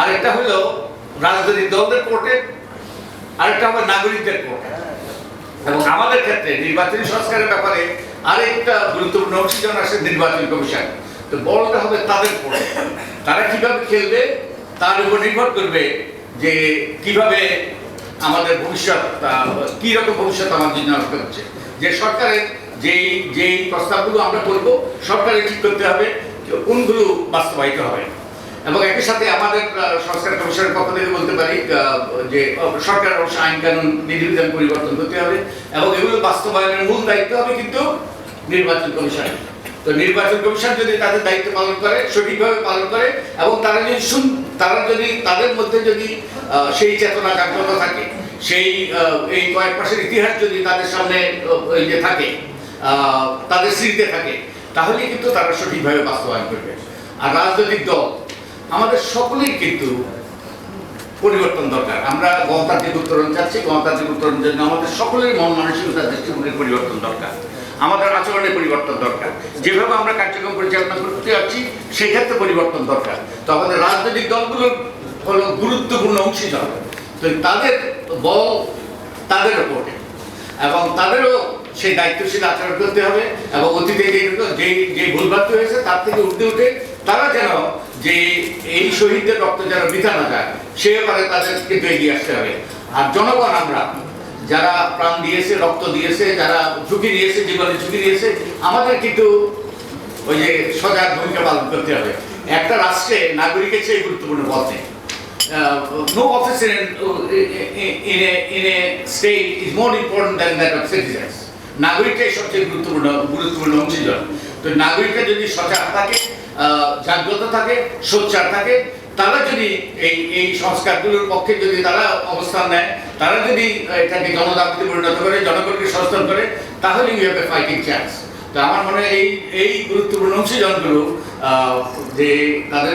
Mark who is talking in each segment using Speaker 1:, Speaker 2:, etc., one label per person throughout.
Speaker 1: আরেকটা হলো রাজনৈতিক দলদের কোর্টে, আরেকটা হবে নাগরিকদের কোর্টে। এবং আমাদের ক্ষেত্রে নির্বাচনী সংস্কারের ব্যাপারে আরেকটা গুরুত্বপূর্ণ অংশীজন আসে নির্বাচন কমিশন। তো বড়টা হবে তাদের কোর্টে তারা কীভাবে খেলবে, তার উপর নির্ভর করবে যে কীভাবে আমাদের ভবিষ্যৎ কি রকম ভবিষ্যৎ আমার জন্য হচ্ছে। যে সরকারের যেই যেই প্রস্তাবগুলো আমরা করব, সরকারের ঠিক করতে হবে, কোনগুলো বাস্তবায়িত হবে। এবং একই সাথে আমাদের সংস্কার কমিশনের পক্ষ থেকে বলতে পারি যে সরকার অবশ্য আইন কানুন বিধিবিধান পরিবর্তন করতে হবে এবং এগুলো বাস্তবায়নের মূল দায়িত্ব হবে কিন্তু নির্বাচন কমিশন তো নির্বাচন কমিশন যদি তাদের দায়িত্ব পালন করে, সঠিকভাবে পালন করে এবং তারা যদি শুন, তারা যদি তাদের মধ্যে যদি সেই চেতনা জাগ্রত থাকে, সেই এই কয়েক মাসের ইতিহাস যদি তাদের সামনে যে থাকে তাদের স্মৃতিতে থাকে তাহলে কিন্তু তারা সঠিকভাবে বাস্তবায়ন করবে। আর রাজনৈতিক দল আমাদের সকলেই কিন্তু পরিবর্তন দরকার। আমরা গণতান্ত্রিক উত্তরণ চাচ্ছি, গণতান্ত্রিক উত্তরণের জন্য আমাদের সকলের মন মানসিকতা, দৃষ্টিভঙ্গির পরিবর্তন দরকার। আমাদের আচরণের পরিবর্তন দরকার। যেভাবে আমরা কার্যক্রম পরিচালনা করতে যাচ্ছি সেই ক্ষেত্রে পরিবর্তন দরকার। তো আমাদের রাজনৈতিক দলগুলো হলো গুরুত্বপূর্ণ অংশীদার। তো তাদের বল তাদের ওপরে এবং তাদেরও সেই দায়িত্বশীল আচরণ করতে হবে। এবং অতীতে যে যে ভুলভ্রান্তি হয়েছে, তার থেকে উঠতে উঠে তারা যেন যে এই শহীদদের রক্ত যেন বৃথা না যায় সে ব্যাপারে তাদের কিন্তু এগিয়ে আসতে হবে। আর জনগণ আমরা যারা প্রাণ দিয়েছে রক্ত দিয়েছে যারা ঝুঁকি দিয়েছে জীবনে ঝুঁকি দিয়েছে আমাদের কিন্তু ওই যে সজাগ ভূমিকা পালন করতে হবে। একটা রাষ্ট্রে নাগরিকের চেয়ে গুরুত্বপূর্ণ পদ নেই। no office in, in, a, in a state is more important than. নাগরিকটাই সবচেয়ে গুরুত্বপূর্ণ গুরুত্বপূর্ণ অংশীদার। তো নাগরিকরা যদি সজাগ থাকে জাগ্রত থাকে, সোচ্চার থাকে, তারা যদি এই এই সংস্কারগুলোর পক্ষে যদি তারা অবস্থান নেয়, তারা যদি এটাকে জনদাবিতে পরিণত করে, জনগণকে সচেতন করে তাহলে you have a fighting chance তো আমার মনে হয় এই এই গুরুত্বপূর্ণ অংশীজনগুলো যে তাদের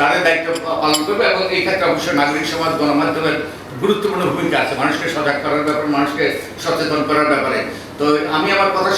Speaker 1: তাদের দায়িত্ব পালন করবে এবং এই ক্ষেত্রে অবশ্যই নাগরিক সমাজ, গণমাধ্যমের গুরুত্বপূর্ণ ভূমিকা আছে। মানুষকে সজাগ করার ব্যাপারে, মানুষকে সচেতন করার ব্যাপারে। তো আমি আমার কথা